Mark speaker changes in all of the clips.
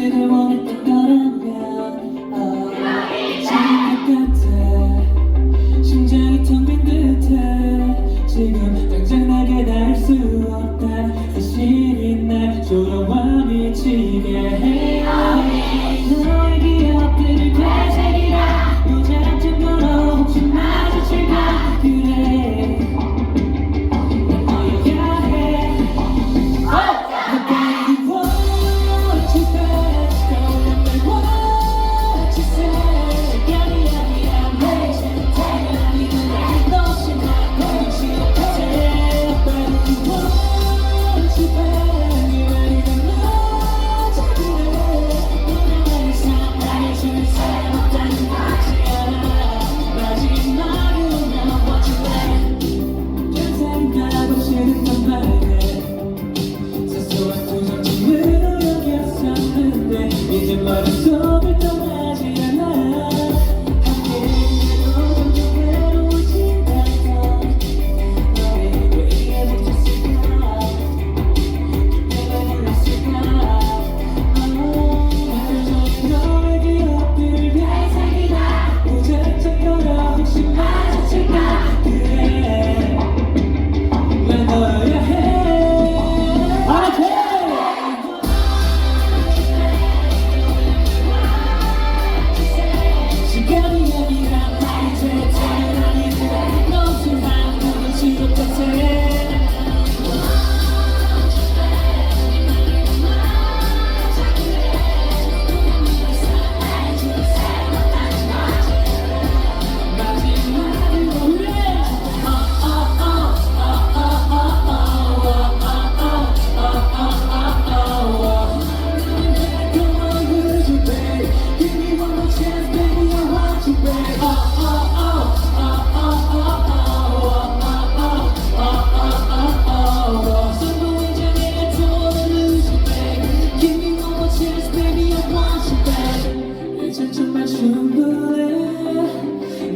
Speaker 1: 그걸 원했던 거라면 oh. 지금 끝에 심장이 텅 빈 듯해 지금 당장 나게 날수 없다 사실이 날 졸아와 미치게 해 너의 기억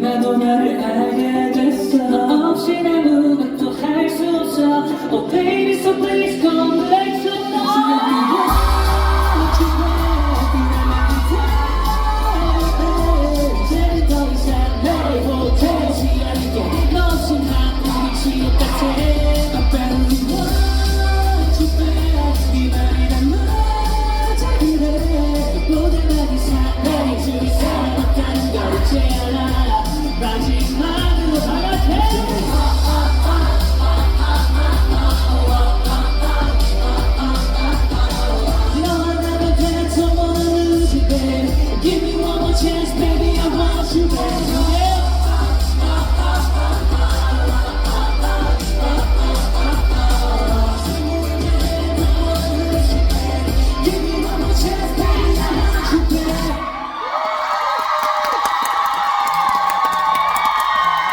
Speaker 1: 나도 나를 알게 됐어 없이 아무것도 할 수 없어 Oh baby so please Give me one more chance, baby, I want you back.